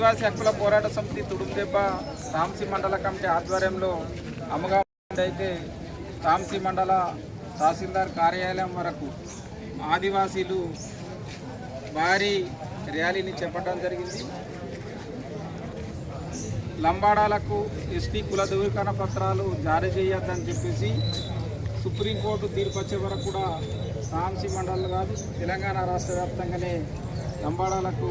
ఆదివాసీ హక్కుల పోరాట సమితి తుడుందెబ్బ తాంసీ మండల కమిటీ ఆధ్వర్యంలో అమ్మగా అయితే తాంసీ మండల తహసీల్దార్ కార్యాలయం వరకు ఆదివాసీలు భారీ ర్యాలీని చేపట్టడం జరిగింది. లంబాడాలకు ఎస్టీ కుల ధృవీకరణ పత్రాలు జారీ చేయొద్దని చెప్పేసి సుప్రీంకోర్టు తీర్పు వచ్చే వరకు కూడా తాంసీ మండలం కాదు తెలంగాణ రాష్ట్ర వ్యాప్తంగానే లంబాడాలకు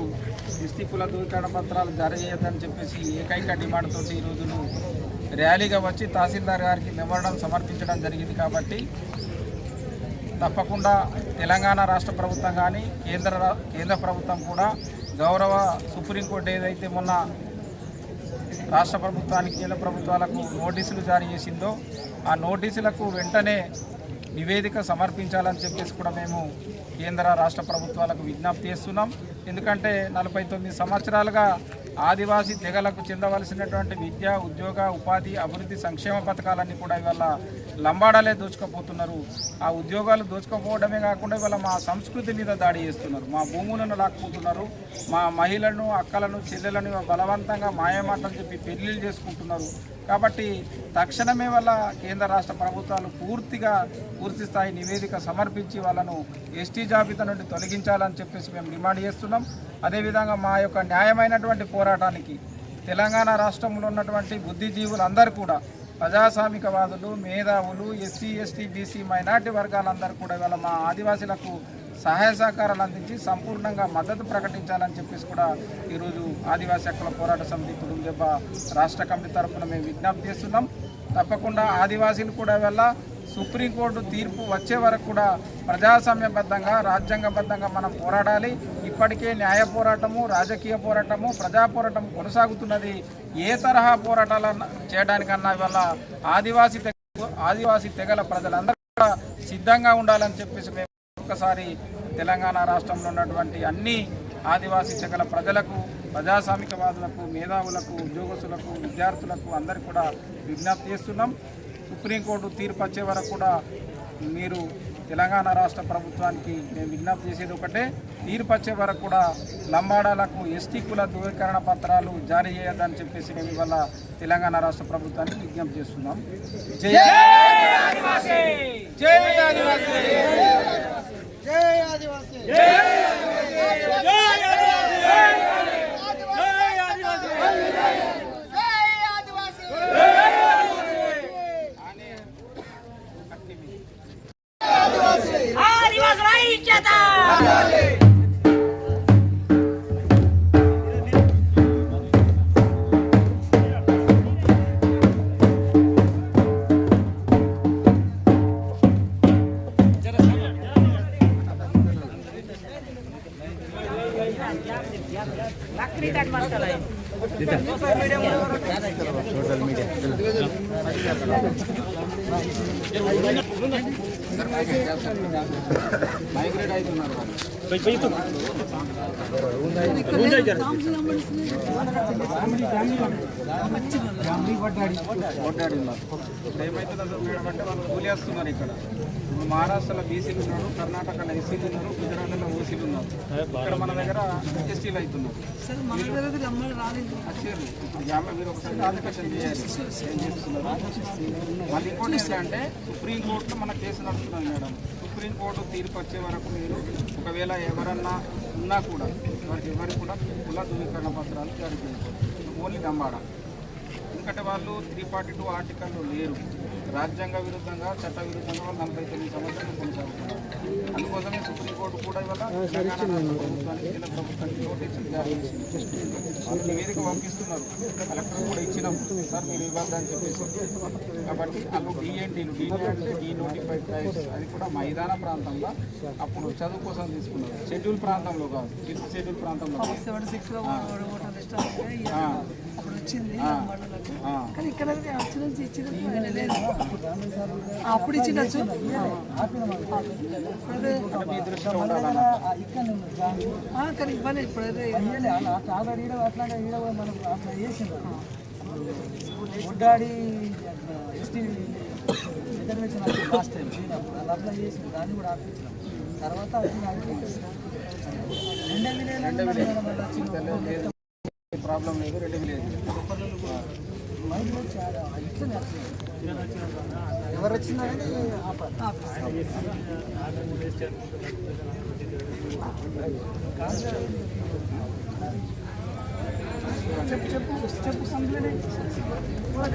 ఎస్టీ కుల ధృవీకరణ పత్రాలు జారీ చేయొద్దని చెప్పేసి ఏకైక డిమాండ్తో ఈ రోజును ర్యాలీగా వచ్చి తహసీల్దార్ గారికి మెమోరం సమర్పించడం జరిగింది కాబట్టి తప్పకుండా తెలంగాణ రాష్ట్ర ప్రభుత్వం కానీ కేంద్ర కేంద్ర ప్రభుత్వం కూడా గౌరవ సుప్రీంకోర్టు ఏదైతే మొన్న రాష్ట్ర ప్రభుత్వానికి కేంద్ర ప్రభుత్వాలకు నోటీసులు జారీ చేసిందో ఆ నోటీసులకు వెంటనే నివేదిక సమర్పించాలని చెప్పేసి కూడా మేము కేంద్ర రాష్ట్ర ప్రభుత్వాలకు విజ్ఞప్తి చేస్తున్నాం. ఎందుకంటే నలభై తొమ్మిది సంవత్సరాలుగా ఆదివాసీ తెగలకు చెందవలసినటువంటి విద్య ఉద్యోగ ఉపాధి అభివృద్ధి సంక్షేమ పథకాలన్నీ కూడా ఇవాళ లంబాడాలే దోచుకపోతున్నారు. ఆ ఉద్యోగాలు దోచుకపోవడమే కాకుండా ఇవాళ మా సంస్కృతి మీద దాడి చేస్తున్నారు. మా భూములను లాక్కుంటున్నారు. మా మహిళలను అక్కలను చెల్లెలను బలవంతంగా మాయమాటలు చెప్పి పెళ్ళిళ్ళు చేసుకుంటున్నారు. కాబట్టి తక్షణమే వల్ల కేంద్ర రాష్ట్ర ప్రభుత్వాలు పూర్తిగా పూర్తి స్థాయి నివేదిక సమర్పించి వాళ్ళను ఎస్టీ జాబితా నుండి తొలగించాలని చెప్పేసి మేము డిమాండ్ చేస్తున్నాం. అదేవిధంగా మా యొక్క న్యాయమైనటువంటి పోరాటానికి తెలంగాణ రాష్ట్రంలో ఉన్నటువంటి బుద్ధిజీవులందరూ కూడా ప్రజాస్వామికవాదులు మేధావులు ఎస్సీ ఎస్టీ బీసీ మైనార్టీ వర్గాలందరూ కూడా ఇవాళ మా ఆదివాసీలకు సహాయ సహకారాలు అందించి సంపూర్ణంగా మద్దతు ప్రకటించాలని చెప్పేసి కూడా ఈరోజు ఆదివాసీ హక్కుల పోరాట సమితి కుటుంబ రాష్ట్ర కమిటీ తరఫున మేము విజ్ఞప్తి చేస్తున్నాం. తప్పకుండా ఆదివాసీలు కూడా వెళ్ళ సుప్రీంకోర్టు తీర్పు వచ్చే వరకు కూడా ప్రజాస్వామ్యబద్ధంగా రాజ్యాంగబద్ధంగా మనం పోరాడాలి. ఇప్పటికే న్యాయ పోరాటము రాజకీయ పోరాటము ప్రజా పోరాటం కొనసాగుతున్నది. ఏ తరహా పోరాటాలు చేయడానికన్నా ఇవాళ ఆదివాసీ తెగ ఆదివాసీ తెగల ప్రజలందరూ కూడా సిద్ధంగా ఉండాలని చెప్పేసి మేము ఒక్కసారి తెలంగాణ రాష్ట్రంలో ఉన్నటువంటి అన్ని ఆదివాసీ తెగల ప్రజలకు ప్రజాస్వామికవాదులకు మేధావులకు ఉద్యోగస్తులకు విద్యార్థులకు అందరికీ కూడా విజ్ఞప్తి చేస్తున్నాం. సుప్రీంకోర్టు తీర్పు వచ్చే వరకు కూడా మీరు తెలంగాణ రాష్ట్ర ప్రభుత్వానికి మేము విజ్ఞప్తి చేసేది ఒకటే. తీర్పు వచ్చే వరకు కూడా లంబాడాలకు ఎస్టీ కుల ధృవీకరణ పత్రాలు జారీ చేయొద్దని చెప్పేసి మేము ఇవాళ తెలంగాణ రాష్ట్ర ప్రభుత్వానికి విజ్ఞప్తి చేస్తున్నాం. జై జై ఆదివాసీ ఆదివాసుల ఐక్యత మైగ్రేట్ అవుతున్నారు అంటే కూలేస్తున్నారు ఇక్కడ. ఇప్పుడు మహారాష్ట్రలో బీసీలు ఉన్నారు కర్ణాటకలో ఎస్సీలు ఉన్నారు గుజరాత్లో ఓసీలు ఉన్నారు. ఇక్కడ మన దగ్గర ఎస్టీలు అవుతున్నారు. వచ్చారు. ఇప్పుడు యాభై మీరు ఒకసారి ఆధిపత్యం చేయాలి. ఏం చేస్తున్నారు? మళ్ళీ ఇంకోటి ఏంటంటే సుప్రీంకోర్టులో మన కేసు నడుస్తున్నది మేడం. సుప్రీంకోర్టు తీర్పు వచ్చే వరకు మీరు ఒకవేళ ఎవరన్నా ఉన్నా కూడా వారికి ఎవరికి కూడా కుల ధృవీకరణ పత్రాలు జారీ చేయకూడదు. ఓన్లీ దంబాడ. ఎందుకంటే వాళ్ళు త్రీ ఫార్టీ టూ ఆర్టికల్లో లేరు. రాజ్యాంగ విరుద్ధంగా చట్ట విరుద్ధంగా వాళ్ళు నలభై తొమ్మిది సంవత్సరాలు కొనసాగుతున్నారు. అందుకోసమే సుప్రీంకోర్టు కూడా ఇవాళ తెలంగాణ ప్రభుత్వానికి కేంద్ర ప్రభుత్వానికి నోటీసులు జారీ చేసింది. వాళ్ళు నివేదిక పంపిస్తున్నారు. కలెక్టర్ కూడా ఇచ్చినాం. సార్ మీరు ఇవ్వద్దని చెప్పేసి. కాబట్టి వాళ్ళు డిఎన్టీలు డిఎన్టీ అంటే డీ నోటిఫైడ్ ట్రైబ్స్ అది కూడా మైదాన ప్రాంతంలో అప్పుడు చదువు కోసం తీసుకున్నారు. షెడ్యూల్ ప్రాంతంలో కాదు ఫిఫ్త్ షెడ్యూల్ ప్రాంతంలో. వచ్చింది. కానీ ఇక్కడ వచ్చిన ఇచ్చిన లేదు అప్పుడు ఇచ్చినచ్చు ఆ, కానీ ఇవ్వలేదు ఇప్పుడైతే. ముడ్డాడి ఎస్టీ రిజర్వేషన్ లాస్ట్ టైం పోయినప్పుడు అది అప్లై చేసింది దాన్ని కూడా ఆపించినాం తర్వాత అది ఆగిపోయింది. రెండో విలేజ్ రెండో లేదు. ప్రాబ్లం లేదు. రెడ్డి ఎవరు వచ్చినా చెప్పు చెప్పు చెప్పు కూడా